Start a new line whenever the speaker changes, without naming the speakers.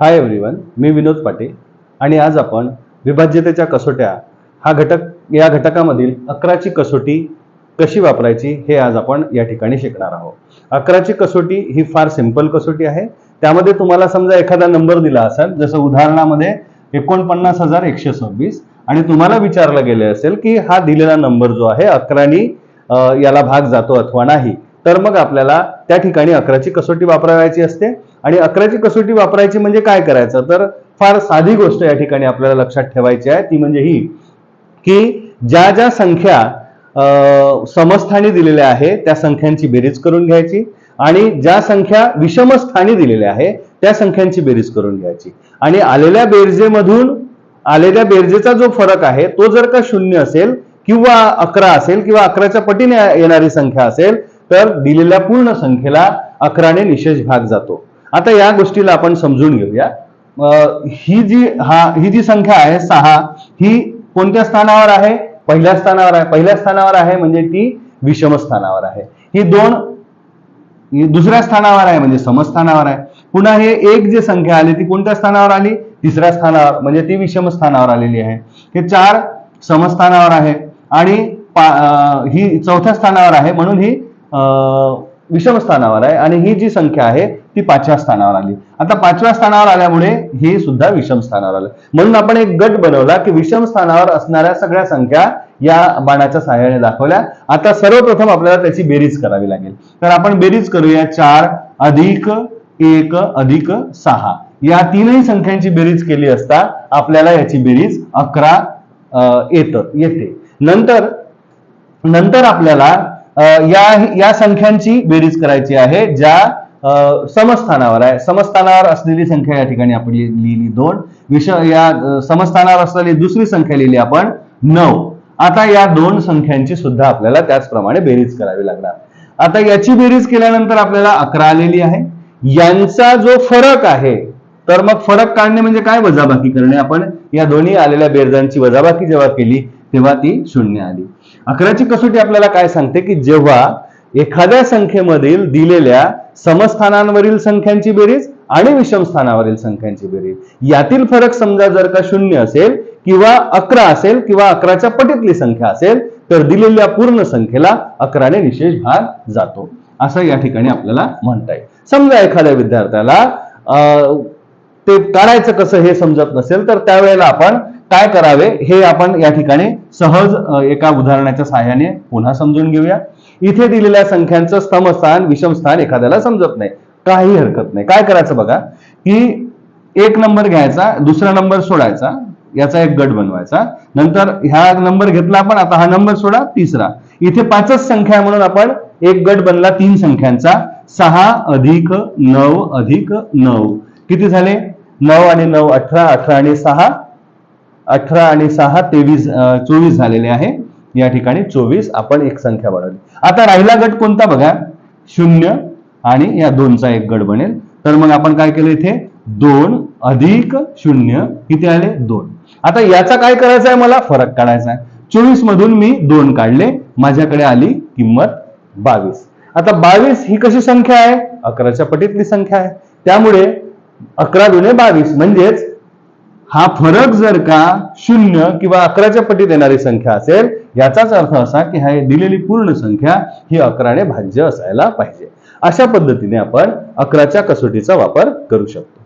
Hi everyone मी विनोद पाटील. आणि आज आपण विभाज्यतेच्या कसोट्या हा घटक या घटकामधील अकराची कसोटी कशी वापरायची हे आज आपण या ठिकाणी शिकणार आहोत. अकराची कसोटी ही फार सिंपल कसोटी आहे. त्यामध्ये तुम्हाला समजा एखादा नंबर दिला असेल जसं उदाहरणामध्ये एकोणपन्नास हजार एकशे सव्वीस आणि तुम्हाला विचारलं गेले असेल की हा दिलेला नंबर जो आहे अकरानी याला भाग जातो अथवा नाही तर मग आपल्याला त्या ठिकाणी अकराची कसोटी वापरायची असते. आणि अकराची कसोटी वापरायची म्हणजे काय करायचं? तर फार साधी गोष्ट या ठिकाणी आपल्याला लक्षात ठेवायची आहे. ती म्हणजे ही की ज्या ज्या संख्या अं, समस्थानी दिलेल्या आहे त्या संख्यांची बेरीज करून घ्यायची आणि ज्या संख्या विषमस्थानी दिलेल्या आहे त्या संख्यांची बेरीज करून घ्यायची. आणि आलेल्या बेरजेमधून आलेल्या बेरजेचा जो फरक आहे तो जर का शून्य असेल किंवा अकरा असेल किंवा अकराच्या पटीने येणारी संख्या असेल तर दिलेल्या पूर्ण संख्येला अकराने निशेष भाग जातो. आता या गोष्टीला आपण समजून घेऊया. ही जी हा ही जी संख्या आहे सहा ही कोणत्या स्थानावर आहे? पहिल्या स्थानावर आहे. पहिल्या स्थानावर आहे म्हणजे ती विषम स्थानावर आहे. ही दोन दुसऱ्या स्थानावर आहे म्हणजे समस्थानावर आहे. पुन्हा हे एक जी संख्या आली ती कोणत्या स्थानावर आली? तिसऱ्या स्थानावर म्हणजे ती विषम स्थानावर आलेली आहे. हे चार समस्थानावर आहे आणि पा- ही चौथ्या स्थानावर आहे म्हणून ही विषम स्थानावर आहे आणि ही जी संख्या आहे ती पाचव्या स्थानावर आली. आता पाचव्या स्थानावर आल्यामुळे ही सुद्धा विषम स्थानावर आलं. म्हणून आपण एक गट बनवला की विषम स्थानावर असणाऱ्या सगळ्या संख्या या बाणाच्या सहाय्याने दाखवल्या. आता सर्वप्रथम आपल्याला त्याची बेरीज करावी लागेल. तर आपण बेरीज करूया चार अधिक एक अधिक सहा. या तीनही संख्यांची बेरीज केली असता आपल्याला याची बेरीज अकरा येत येते. नंतर नंतर आपल्याला या या संख्यांची बेरीज करायची आहे ज्या समस्थानावर आहे. समस्थानावर असलेली संख्या या ठिकाणी आपण लिहिली दोन. विष या समस्थानावर असलेली दुसरी संख्या लिहिली आपण नऊ. आता या दोन संख्यांची सुद्धा आपल्याला त्याचप्रमाणे बेरीज करावी लागणार. आता याची बेरीज केल्यानंतर आपल्याला अकरा आलेली आहे. यांचा जो फरक आहे तर मग फरक काढणे म्हणजे काय? वजाबाकी करणे. आपण या दोन्ही आलेल्या बेरजांची वजाबाकी जेव्हा केली तेव्हा ती शून्य आली. अकराची कसोटी आपल्याला काय सांगते की जेव्हा एखाद्या संख्येमधील दिलेल्या समस्थानांवरील संख्यांची बेरीज आणि विषम स्थानावरील संख्यांची बेरीज यातील फरक समजा जर का शून्य असेल किंवा अकरा असेल किंवा अकराच्या पटीतली संख्या असेल तर दिलेल्या पूर्ण संख्येला अकराने विशेष भाग जातो. असं या ठिकाणी आपल्याला म्हणता येईल. समजा एखाद्या विद्यार्थ्याला अं, ते काढायचं कसं हे समजत नसेल तर त्यावेळेला आपण काय करावे हे आपण या ठिकाणी सहज एका उदाहरणाच्या सहाय्याने पुन्हा समजून घेऊया. इथे दिलेल्या संख्यांचं स्तमस्थान विषमस्थान एखाद्याला समजत नाही. काही हरकत नाही. काय करायचं बघा? की एक नंबर घ्यायचा दुसरा नंबर सोडायचा याचा एक गट बनवायचा. नंतर ह्या नंबर घेतला आपण आता हा नंबर सोडा तिसरा. इथे पाचच संख्या म्हणून आपण एक गट बनला तीन संख्यांचा. सहा अधिक नऊ अधिक नऊ. किती झाले? नऊ आणि नऊ अठरा अठरा आणि सहा. अठरा आणि सहा तेवीस चोवीस झालेले आहे. या ठिकाणी चोवीस आपण एक संख्या बनवली आता राहिला गट कोणता बघा? शून्य आणि या दोनचा एक गट बनेल. तर मग आपण काय केलं इथे? दोन अधिक शून्य किती आले? दोन. आता याचा काय करायचा आहे मला? फरक काढायचा आहे. चोवीस मधून मी दोन काढले. माझ्याकडे आली किंमत बावीस. आता बावीस ही कशी संख्या आहे? अकराच्या पटीतली संख्या आहे. त्यामुळे अकरा जुने बावीस. म्हणजेच हा फरक जर का शून्य किंवा अकराच्या पटीत येणारी संख्या असेल याचाच अर्थ असा की हा दिलेली पूर्ण संख्या ही अकराने भाज्य असायला पाहिजे. अशा पद्धतीने आपण अकराच्या कसोटीचा वापर करू शकतो.